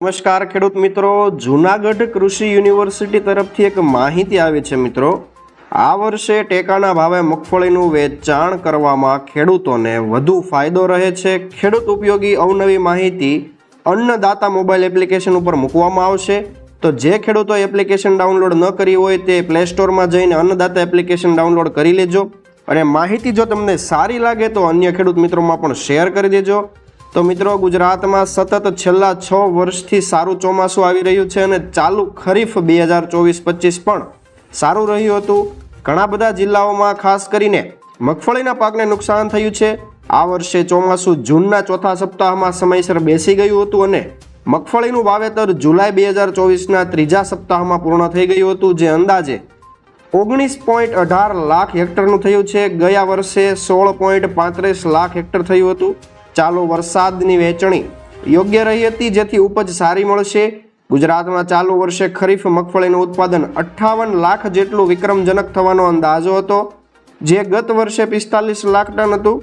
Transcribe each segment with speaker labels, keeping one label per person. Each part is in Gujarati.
Speaker 1: નમસ્કાર ખેડૂત મિત્રો, જુનાગઢ કૃષિ યુનિવર્સિટી તરફથી એક માહિતી આવી છે મિત્રો. આ વર્ષે ટેકાના ભાવે મગફળીનું વેચાણ કરવામાં ખેડૂતોને વધુ ફાયદો રહે છે. ખેડૂત ઉપયોગી અવનવી માહિતી અન્નદાતા મોબાઈલ એપ્લિકેશન ઉપર મૂકવામાં આવશે. તો જે ખેડૂતો એપ્લિકેશન ડાઉનલોડ ન કરી હોય તે પ્લે સ્ટોરમાં જઈને અન્નદાતા એપ્લિકેશન ડાઉનલોડ કરી લેજો. અને માહિતી જો તમને સારી લાગે તો અન્ય ખેડૂત મિત્રોમાં પણ શેર કરી દેજો. તો મિત્રો, ગુજરાતમાં સતત છેલ્લા છ વર્ષથી સારું ચોમાસું આવી રહ્યું છે અને ચાલુ ખરીફ બે હજાર ચોવીસ પચીસ પણ સારું રહ્યું હતું. ઘણા બધા જિલ્લાઓમાં ખાસ કરીને મગફળીના પાકને નુકસાન થયું છે. આ વર્ષે ચોમાસું જૂનના ચોથા સપ્તાહમાં સમયસર બેસી ગયું હતું અને મગફળીનું વાવેતર જુલાઈ બે હજાર ચોવીસના ત્રીજા સપ્તાહમાં પૂર્ણ થઈ ગયું હતું, જે અંદાજે ઓગણીસ પોઈન્ટ અઢાર લાખ હેક્ટરનું થયું છે. ગયા વર્ષે સોળ પોઈન્ટ પાંત્રીસ લાખ હેક્ટર થયું હતું. ચાલુ વરસાદની વહેંચણી યોગ્ય રહી હતી, જેથી ઉપજ સારી મળશે. ગુજરાતમાં ચાલુ વર્ષે ખરીફ મગફળીનું ઉત્પાદન અઠ્ઠાવન લાખ જેટલું વિક્રમજનક થવાનો અંદાજો હતો, જે ગત વર્ષે પિસ્તાલીસ લાખ ટન હતું.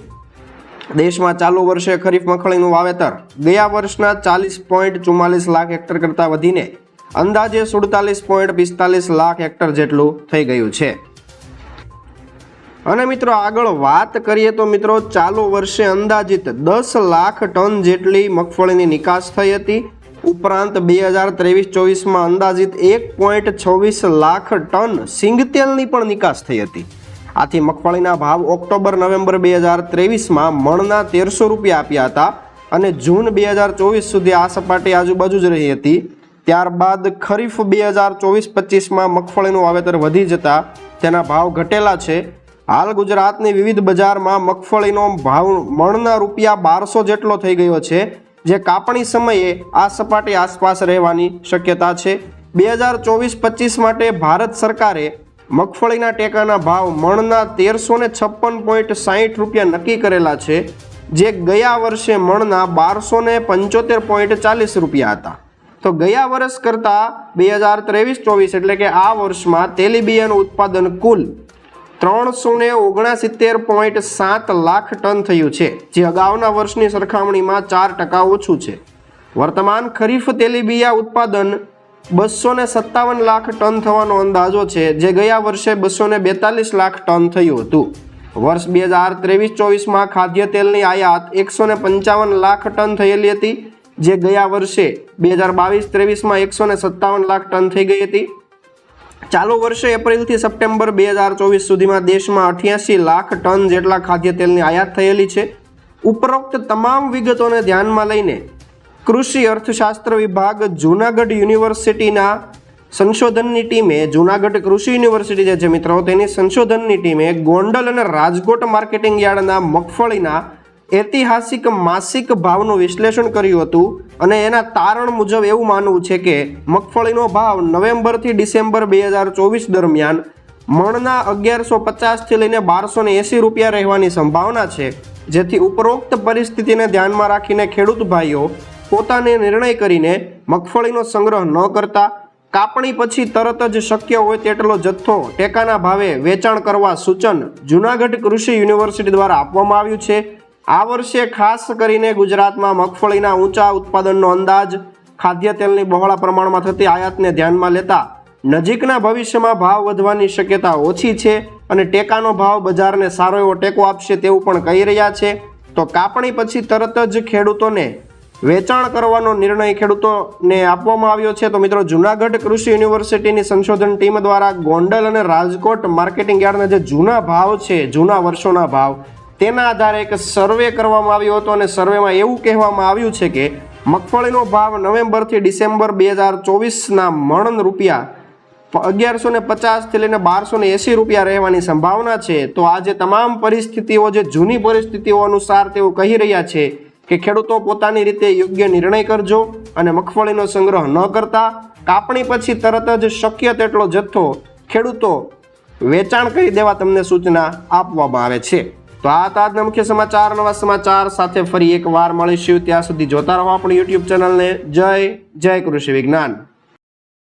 Speaker 1: દેશમાં ચાલુ વર્ષે ખરીફ મગફળીનું વાવેતર ગયા વર્ષના ચાલીસ પોઈન્ટ ચુમ્માલીસ લાખ હેક્ટર કરતાં વધીને અંદાજે સુડતાલીસ પોઈન્ટ પિસ્તાલીસ લાખ હેક્ટર જેટલું થઈ ગયું છે. અને મિત્રો આગળ વાત કરીએ તો મિત્રો ચાલુ વર્ષે અંદાજિત દસ લાખ ટન જેટલી મગફળીની નિકાસ થઈ હતી. ઉપરાંત બે હજાર ત્રેવીસ ચોવીસમાં અંદાજિત એક પોઈન્ટ છવ્વીસ લાખ ટન સિંગતેલની પણ નિકાસ થઈ હતી. આથી મગફળીના ભાવ ઓક્ટોબર, નવેમ્બર બે હજાર ત્રેવીસમાં મણના તેરસો રૂપિયા આપ્યા હતા અને જૂન બે હજાર ચોવીસ સુધી આ સપાટી આજુબાજુ જ રહી હતી. ત્યારબાદ ખરીફ બે હજાર ચોવીસ પચીસમાં મગફળીનું વાવેતર વધી જતા તેના ભાવ ઘટેલા છે. હાલ ગુજરાતની વિવિધ બજારમાં મગફળીનો ભાવ મણના રૂપિયા બારસો જેટલો થઈ ગયો છે, જે કાપણી સમયે આ સપાટી આસપાસ રહેવાની શક્યતા છે. બે હજાર ચોવીસ પચીસ માટે ભારત સરકારે મગફળીના ટેકાના ભાવ મણના તેરસો ને છપ્પન પોઈન્ટ સાહીઠ રૂપિયા નક્કી કરેલા છે, જે ગયા વર્ષે મણના બારસો ને પંચોતેર પોઈન્ટ ચાલીસ રૂપિયા હતા. તો ગયા વર્ષ કરતાં બે હજાર ત્રેવીસ ચોવીસ એટલે કે આ વર્ષમાં તેલીબિયાનું ઉત્પાદન કુલ ત્રણસો ને ઓગણસિત્તેર પોઈન્ટ સાત લાખ ટન થયું છે, જે અગાઉના વર્ષની સરખામણીમાં ચાર ટકા ઓછું છે. વર્તમાન ખરીફ તેલીબિયા ઉત્પાદન બસો ને સત્તાવન લાખ ટન થવાનો અંદાજો છે, જે ગયા વર્ષે બસો ને બેતાલીસ લાખ ટન થયું હતું. વર્ષ બે હજાર ત્રેવીસ ચોવીસમાં ખાદ્ય તેલની આયાત એકસો ને પંચાવન લાખ ટન થયેલી હતી, જે ગયા વર્ષે બે હજાર બાવીસ ત્રેવીસમાં એકસો ને સત્તાવન લાખ ટન થઈ ગઈ હતી. ચાલુ વર્ષે એપ્રિલથી સપ્ટેમ્બર બે હજાર ચોવીસ સુધીમાં દેશમાં અઠ્યાસી લાખ ટન જેટલા ખાદ્ય તેલની આયાત થયેલી છે. ઉપરોક્ત તમામ વિગતોને ધ્યાનમાં લઈને કૃષિ અર્થશાસ્ત્ર વિભાગ જૂનાગઢ યુનિવર્સિટીના સંશોધનની ટીમે, જૂનાગઢ કૃષિ યુનિવર્સિટી જે છે મિત્રો, તેની સંશોધનની ટીમે ગોંડલ અને રાજકોટ માર્કેટિંગ યાર્ડના મગફળીના ઐતિહાસિક માસિક ભાવનું વિશ્લેષણ કર્યું હતું અને એના તારણ મુજબ એવું માનવું છે કે મગફળીનો ભાવ નવેમ્બરથી ડિસેમ્બર બે હજાર ચોવીસ દરમિયાન મણના અગિયારસો પચાસથી લઈને બારસો ને એંસી રૂપિયા રહેવાની સંભાવના છે. જેથી ઉપરોક્ત પરિસ્થિતિને ધ્યાનમાં રાખીને ખેડૂત ભાઈઓ પોતાને નિર્ણય કરીને મગફળીનો સંગ્રહ ન કરતા, કાપણી પછી તરત જ શક્ય હોય તેટલો જથ્થો ટેકાના ભાવે વેચાણ કરવા સૂચન જૂનાગઢ કૃષિ યુનિવર્સિટી દ્વારા આપવામાં આવ્યું છે. આ વર્ષે ખાસ કરીને ગુજરાતમાં મગફળીના ઊંચા ઉત્પાદનનો અંદાજ ખાદ્ય તેલની બહોળા પ્રમાણમાં થતી આયાતને ધ્યાનમાં લેતા નજીકના ભવિષ્યમાં ભાવ વધવાની શક્યતા ઓછી છે અને ટેકાનો ભાવ બજારને સારો એવો ટેકો આપશે તેવું પણ કહી રહ્યા છે. તો કાપણી પછી તરત જ ખેડૂતોને વેચાણ કરવાનો નિર્ણય ખેડૂતોને આપવામાં આવ્યો છે. તો મિત્રો, જુનાગઢ કૃષિ યુનિવર્સિટીની સંશોધન ટીમ દ્વારા ગોંડલ અને રાજકોટ માર્કેટિંગ યાર્ડના જે જૂના ભાવ છે, જૂના વર્ષોના ભાવ તેના આધારે એક સર્વે કરવામાં આવ્યો હતો અને સર્વેમાં એવું કહેવામાં આવ્યું છે કે મગફળીનો ભાવ નવેમ્બરથી ડિસેમ્બર બે હજાર ચોવીસના મણન રૂપિયા અગિયારસો ને પચાસથી લઈને બારસો ને એંસી રૂપિયા રહેવાની સંભાવના છે. તો આ જે તમામ પરિસ્થિતિઓ જે જૂની પરિસ્થિતિઓ અનુસાર તેઓ કહી રહ્યા છે કે ખેડૂતો પોતાની રીતે યોગ્ય નિર્ણય કરજો અને મગફળીનો સંગ્રહ ન કરતા કાપણી પછી તરત જ શક્ય તેટલો જથ્થો ખેડૂતો વેચાણ કરી દેવા તમને સૂચના આપવામાં આવે છે. તો આ હતા આજના મુખ્ય સમાચાર. નવા સમાચાર સાથે ફરી એક વાર મળીશું. ત્યાં સુધી જોતા રહો આપણી યુટ્યુબ ચેનલને. જય જય કૃષિ વિજ્ઞાન.